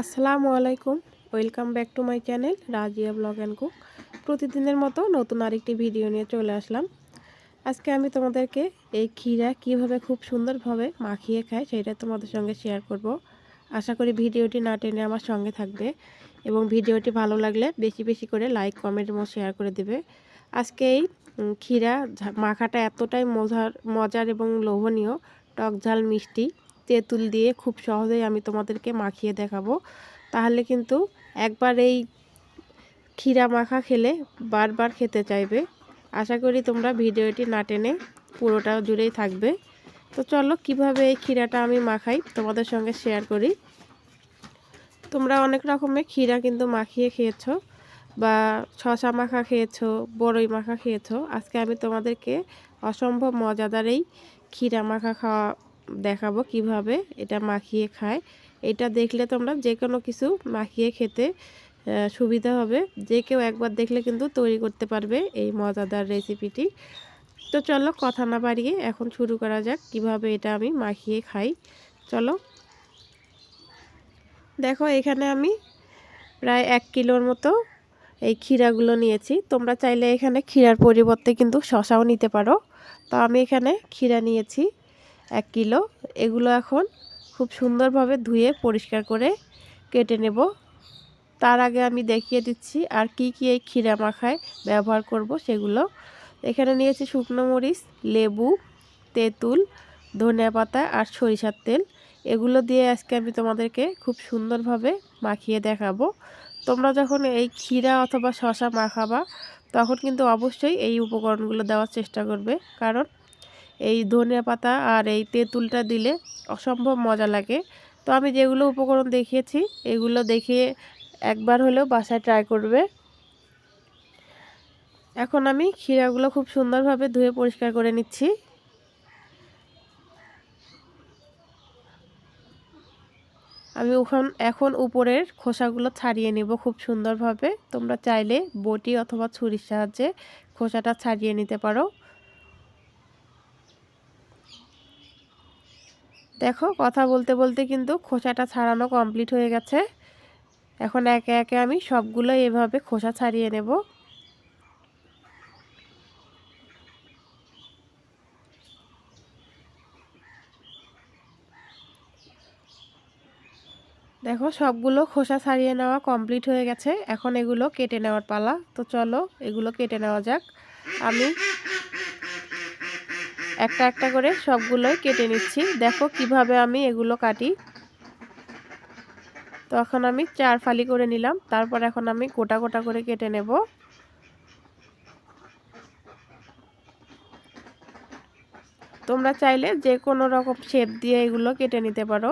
আসসালামু আলাইকুম। Welcome back to my channel Razia blog and cook প্রতিদিনের মতো নতুন আরেকটি ভিডিও নিয়ে চলে আসলাম। আজকে আমি তোমাদেরকে এই ক্ষীরা কীভাবে খুব সুন্দরভাবে মাখিয়ে খায় সেটা তোমাদের সঙ্গে শেয়ার করব। আশা করি ভিডিওটি না টেনে আমার সঙ্গে থাকবে এবং ভিডিওটি ভালো লাগলে বেশি বেশি করে লাইক কমেন্ট এবং শেয়ার করে দেবে। আজকে এই ক্ষীরা মাখাটা এতটাই মজার মজার এবং লোভনীয়, টক ঝাল মিষ্টি। তেঁতুল দিয়ে খুব সহজেই আমি তোমাদেরকে মাখিয়ে দেখাবো। তাহলে কিন্তু একবার এই ক্ষীরা মাখা খেলে বারবার খেতে চাইবে। আশা করি তোমরা ভিডিওটি না টেনে পুরোটা জুড়েই থাকবে। তো চলো কীভাবে এই ক্ষীরাটা আমি মাখাই তোমাদের সঙ্গে শেয়ার করি। তোমরা অনেক রকমের ক্ষীরা কিন্তু মাখিয়ে খেয়েছো বা শশা মাখা খেয়েছো, বড়ই মাখা খেয়েছো। আজকে আমি তোমাদেরকে অসম্ভব মজাদার এই ক্ষীরা মাখা খাওয়া দেখাবো কীভাবে এটা মাখিয়ে খায়। এটা দেখলে তোমরা যে কোনো কিছু মাখিয়ে খেতে সুবিধা হবে। যে কেউ একবার দেখলে কিন্তু তৈরি করতে পারবে এই মজাদার রেসিপিটি। তো চলো কথা না বাড়িয়ে এখন শুরু করা যাক কীভাবে এটা আমি মাখিয়ে খাই। চলো। দেখো এখানে আমি প্রায় এক কিলোর মতো এই ক্ষীরাগুলো নিয়েছি। তোমরা চাইলে এখানে ক্ষীরার পরিবর্তে কিন্তু শশাও নিতে পারো। তো আমি এখানে ক্ষীরা নিয়েছি। এক কিলো। এগুলো এখন খুব সুন্দরভাবে ধুয়ে পরিষ্কার করে কেটে নেব। তার আগে আমি দেখিয়ে দিচ্ছি আর কি কি এই ক্ষীরা মাখায় ব্যবহার করব সেগুলো। এখানে নিয়েছি শুকনো মরিচ, লেবু, তেঁতুল, ধনিয়া পাতা আর সরিষার তেল। এগুলো দিয়ে আজকে আমি তোমাদেরকে খুব সুন্দরভাবে মাখিয়ে দেখাবো। তোমরা যখন এই ক্ষীরা অথবা শশা মাখাবা, তখন কিন্তু অবশ্যই এই উপকরণগুলো দেওয়ার চেষ্টা করবে। কারণ এই ধনিয়া পাতা আর এই তেঁতুলটা দিলে অসম্ভব মজা লাগে। তো আমি যেগুলো উপকরণ দেখিয়েছি, এগুলো দেখিয়ে একবার হলেও বাসায় ট্রাই করবে। এখন আমি ক্ষীরাগুলো খুব সুন্দরভাবে ধুয়ে পরিষ্কার করে নিচ্ছি। আমি ওখান এখন উপরের খোসাগুলো ছাড়িয়ে নেব খুব সুন্দরভাবে। তোমরা চাইলে বটি অথবা ছুরির সাহায্যে খোসাটা ছাড়িয়ে নিতে পারো। দেখো, কথা বলতে বলতে কিন্তু খোসাটা ছাড়ানো কমপ্লিট হয়ে গেছে। এখন একে একে আমি সবগুলো এভাবে খোসা ছাড়িয়ে নেব। দেখো, সবগুলো খোসা ছাড়িয়ে নেওয়া কমপ্লিট হয়ে গেছে। এখন এগুলো কেটে নেওয়ার পালা। তো চলো, এগুলো কেটে নেওয়া যাক। আমি একটা একটা করে সবগুলোই কেটে নিচ্ছি। দেখো কীভাবে আমি এগুলো কাটি। তো এখন আমি চার ফালি করে নিলাম। তারপর এখন আমি গোটা গোটা করে কেটে নেব। তোমরা চাইলে যে কোনো রকম শেপ দিয়ে এগুলো কেটে নিতে পারো।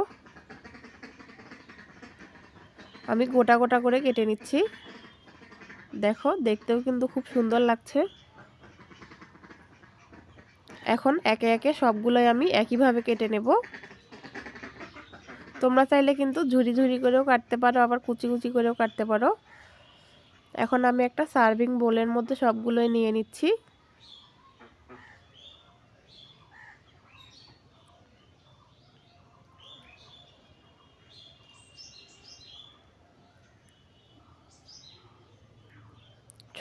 আমি গোটা গোটা করে কেটে নিচ্ছি। দেখো, দেখতেও কিন্তু খুব সুন্দর লাগছে। এখন একে একে সবগুলোই আমি একইভাবে কেটে নেব। তোমরা চাইলে কিন্তু ঝুরি ঝুরি করেও কাটতে পারো, আবার কুচি কুচি করেও কাটতে পারো। এখন আমি একটা সার্ভিং বোলের মধ্যে সবগুলোই নিয়ে নিচ্ছি।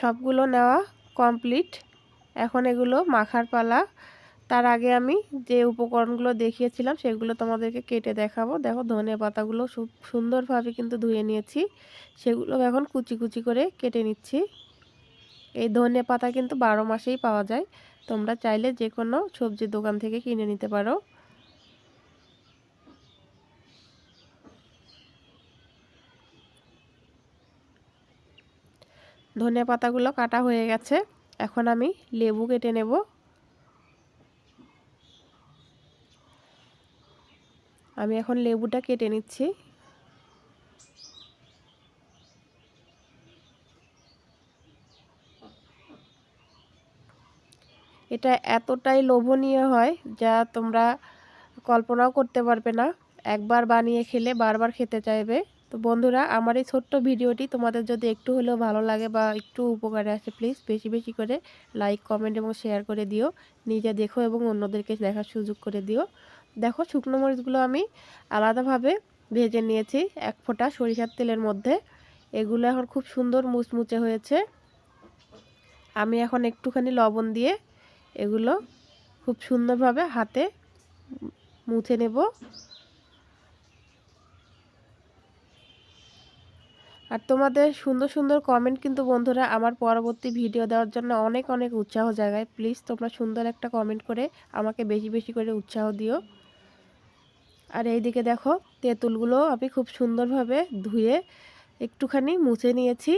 সবগুলো নেওয়া কমপ্লিট। এখন এগুলো মাখার পালা। তার আগে আমি যে উপকরণগুলো দেখিয়েছিলাম, সেগুলো তোমাদেরকে কেটে দেখাবো। দেখো, ধনে পাতাগুলো সুন্দরভাবে কিন্তু ধুয়ে নিয়েছি। সেগুলো এখন কুচি কুচি করে কেটে নিচ্ছি। এই ধনে পাতা কিন্তু বারো মাসেই পাওয়া যায়। তোমরা চাইলে যে কোনো সবজির দোকান থেকে কিনে নিতে পারো। ধনে পাতাগুলো কাটা হয়ে গেছে। এখন আমি লেবু কেটে নেব। আমি এখন লেবুটা কেটে নিচ্ছি। এটা এতটাই লোভনীয় হয় যা তোমরা কল্পনাও করতে পারবে না। একবার বানিয়ে খেলে বারবার খেতে চাইবে। তো বন্ধুরা, আমার এই ছোট্ট ভিডিওটি তোমাদের যদি একটু হলেও ভালো লাগে বা একটু উপকারে আসে প্লিজ বেশি বেশি করে লাইক কমেন্ট এবং শেয়ার করে দিও। নিজে দেখো এবং অন্যদেরকে দেখার সুযোগ করে দিও। দেখো, শুকনো মরিচগুলো আমি আলাদাভাবে ভেজে নিয়েছি এক ফোঁটা সরিষার তেলের মধ্যে। এগুলো এখন খুব সুন্দর মুচমুচে হয়েছে। আমি এখন একটুখানি লবণ দিয়ে এগুলো খুব সুন্দরভাবে হাতে মুছে নেব। আর তোমাদের সুন্দর সুন্দর কমেন্ট কিন্তু বন্ধুরা আমার পরবর্তী ভিডিও দেওয়ার জন্য অনেক অনেক উৎসাহ জাগায়। প্লিজ তোমরা সুন্দর একটা কমেন্ট করে আমাকে বেশি বেশি করে উৎসাহ দিও। আর এইদিকে দেখো, তেঁতুলগুলো আমি খুব সুন্দরভাবে ধুয়ে একটুখানি মুছে নিয়েছি।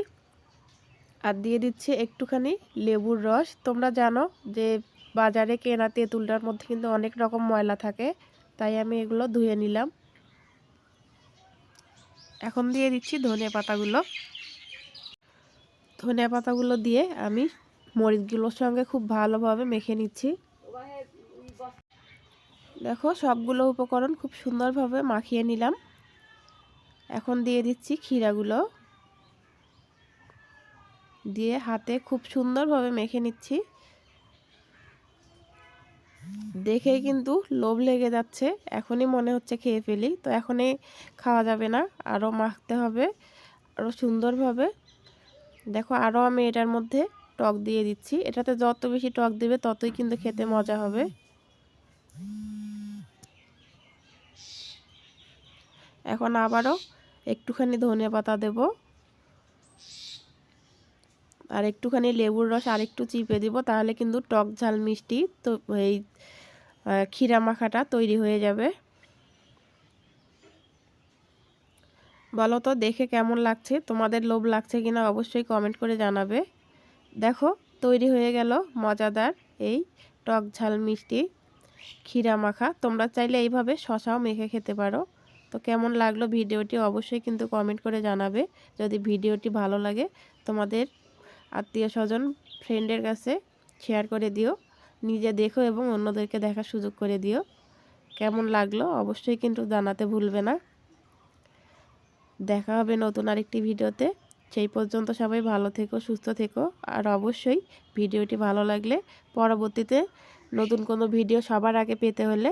আর দিয়ে দিচ্ছি একটুখানি লেবুর রস। তোমরা জানো যে বাজারে কেনা তেঁতুলটার মধ্যে কিন্তু অনেক রকম ময়লা থাকে, তাই আমি এগুলো ধুয়ে নিলাম। এখন দিয়ে দিচ্ছি ধনে পাতাগুলো। ধনে পাতাগুলো দিয়ে আমি মরিচগুলোর সঙ্গে খুব ভালোভাবে মেখে নিচ্ছি। দেখো সবগুলো উপকরণ খুব সুন্দরভাবে মাখিয়ে নিলাম। এখন দিয়ে দিচ্ছি ক্ষীরাগুলো। দিয়ে হাতে খুব সুন্দরভাবে মেখে নিচ্ছি। দেখে কিন্তু লোভ লেগে যাচ্ছে। এখনই মনে হচ্ছে খেয়ে ফেলি। তো এখনই খাওয়া যাবে না। আরও মাখতে হবে। আরও সুন্দরভাবে। দেখো, আরও আমি এটার মধ্যে টক দিয়ে দিচ্ছি। এটাতে যত বেশি টক দেবে, ততই কিন্তু খেতে মজা হবে। এখন আবারও একটুখানি ধনে পাতা দেব। আর একটুখানি লেবুর রস আর একটু চিপে দিব, তাহলে কিন্তু টক ঝাল মিষ্টি তো এই ক্ষীরা মাখাটা তৈরি হয়ে যাবে। বলো তো দেখে কেমন লাগছে? তোমাদের লোভ লাগছে কিনা অবশ্যই কমেন্ট করে জানাবে। দেখো, তৈরি হয়ে গেল মজাদার এই টক ঝাল মিষ্টি ক্ষীরা মাখা। তোমরা চাইলে এইভাবে শশাও মেখে খেতে পারো। তো কেমন লাগল ভিডিওটি অবশ্যই কিন্তু কমেন্ট করে জানাবে। যদি ভিডিওটি ভালো লাগে তোমাদের আত্মীয় স্বজন ফ্রেন্ডের কাছে শেয়ার করে দিও। নিজে দেখো এবং অন্যদেরকে দেখার সুযোগ করে দিও। কেমন লাগল অবশ্যই কিন্তু জানাতে ভুলবে না। দেখা হবে নতুন আরেকটি ভিডিওতে। সেই পর্যন্ত সবাই ভালো থেকো, সুস্থ থেকো। আর অবশ্যই ভিডিওটি ভালো লাগলে পরবর্তীতে নতুন কোনো ভিডিও সবার আগে পেতে হলে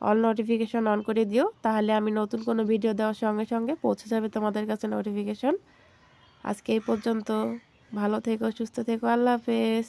অল নোটিফিকেশন অন করে দিও। তাহলে আমি নতুন কোনো ভিডিও দেওয়ার সঙ্গে সঙ্গে পৌঁছে যাবে তোমাদের কাছে নোটিফিকেশন আজকে এই পর্যন্ত। ভালো থেকো সুস্থ থেকো আল্লাহ হাফেজ।